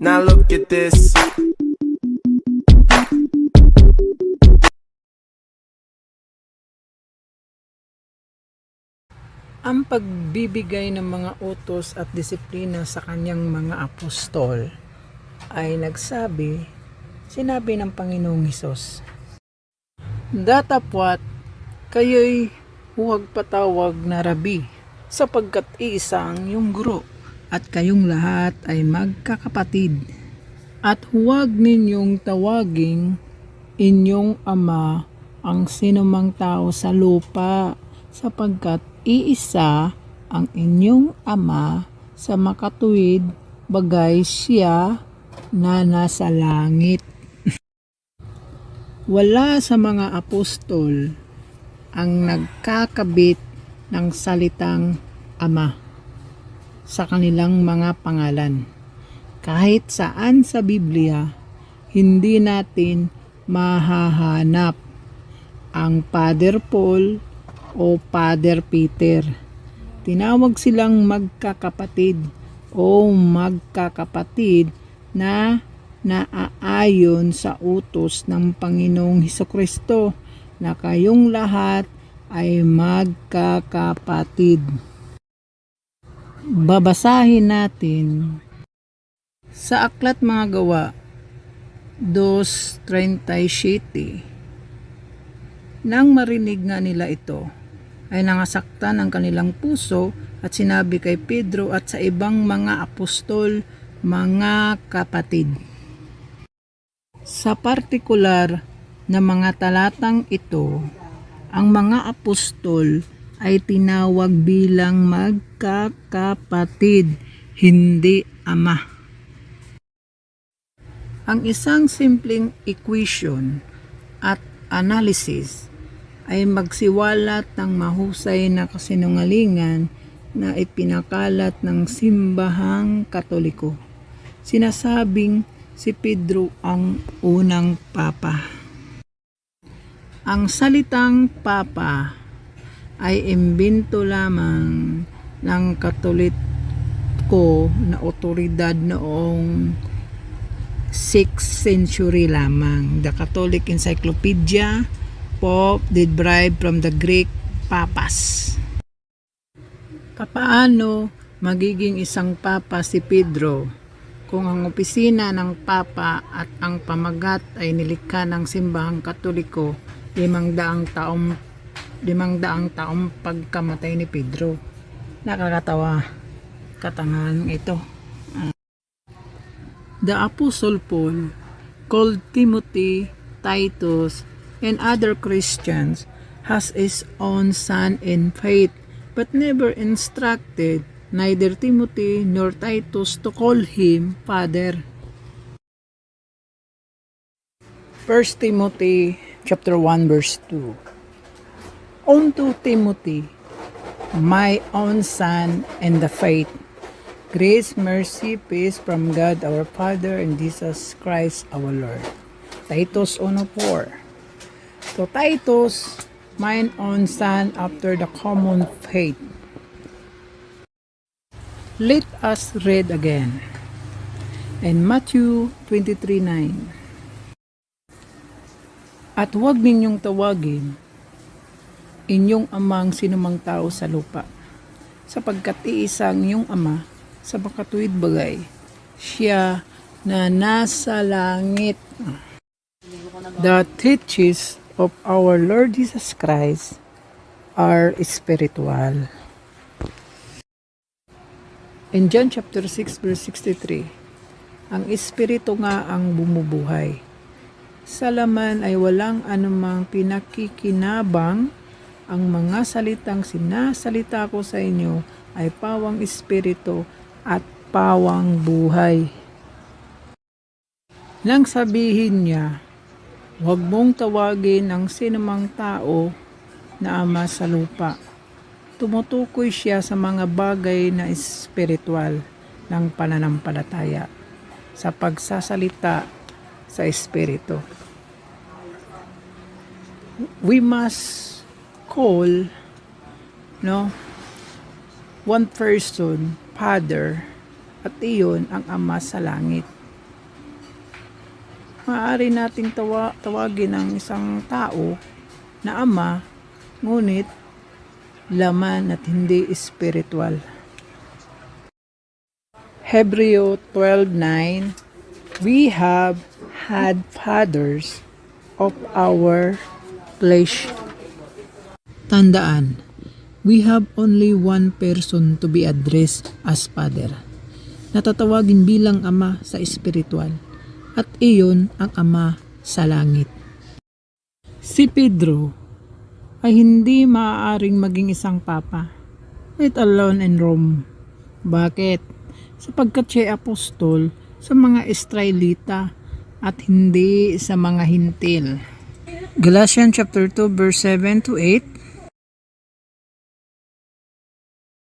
Now look at this. ang pagbibigay ng mga utos at disiplina sa kanyang mga apostol ay nagsabi, sinabi ng Panginoong Hesus, Datapwat, kayo'y huwag patawag na rabi, sapagkat iisa ang iyong guro, at kayong lahat ay magkakapatid. At huwag ninyong tawaging inyong ama ang sinumang tao sa lupa, sapagkat iisa ang inyong ama sa makatuwid, bagay siya na nasa langit. Wala sa mga apostol ang nagkakabit ng salitang ama sa kanilang mga pangalan. Kahit saan sa Biblia, hindi natin mahahanap ang Father Paul o Father Peter. Tinawag silang magkakapatid o magkakapatid na naaayon sa utos ng Panginoong Heso Kristo na kayong lahat ay magkakapatid. Babasahin natin sa Aklat Mga Gawa 2.37 Nang marinig nga nila ito, ay nangasaktan ang kanilang puso at sinabi kay Pedro at sa ibang mga apostol, mga kapatid. Sa partikular na mga talatang ito, ang mga apostol ay tinawag bilang magkakapatid, hindi ama. Ang isang simpleng equation at analysis ay magsiwalat ng mahusay na kasinungalingan na ipinakalat ng simbahang katoliko. Sinasabing si Pedro ang unang papa. Ang salitang papa ay imbento lamang ng katoliko na otoridad noong 6th century lamang. The Catholic Encyclopedia Pope did bribe from the Greek papas. Papaano magiging isang papa si Pedro kung ang opisina ng papa at ang pamagat ay nilikha ng simbahang katoliko limang daang taong limang daang taong pagkamatay ni Pedro. Nakakatawa katangahan ito. The Apostle Paul called Timothy, Titus, and other Christians has his own son in faith, but never instructed neither Timothy nor Titus to call him father. 1 Timothy chapter 1 verse 2 Unto Timothy, my own son in the faith, grace, mercy, peace from God our Father and Jesus Christ our Lord. Titus 1.4 So Titus, mine own son after the common faith. Let us read again. In Matthew 23.9 At huwag ninyong tawagin inyong amang sinumang tao sa lupa, sapagkat iisang inyong ama sa makatuwid bagay, siya na nasa langit. The teachings of our Lord Jesus Christ are spiritual. In John chapter 6 verse 63, ang espiritu nga ang bumubuhay. Sa laman ay walang anumang pinakikinabang ang mga salitang sinasalita ko sa inyo ay pawang espiritu at pawang buhay. Nang sabihin niya, huwag mong tawagin ang sinumang tao na ama sa lupa. Tumutukoy siya sa mga bagay na espiritual ng pananampalataya sa pagsasalita sa espiritu. We must call no one person father at iyon ang ama sa langit maaari nating tawa, tawagin ang isang tao na ama, ngunit laman at hindi espiritual. Hebreo 12:9 We have had fathers of our flesh. Tandaan, we have only one person to be addressed as father. Natatawagin bilang ama sa espiritual at iyon ang ama sa langit. Si Pedro ay hindi maaaring maging isang papa, let alone in Rome. Bakit? Sapagkat siya ay apostol sa mga Israelita at hindi sa mga hintil. Galatians chapter 2 verse 7 to 8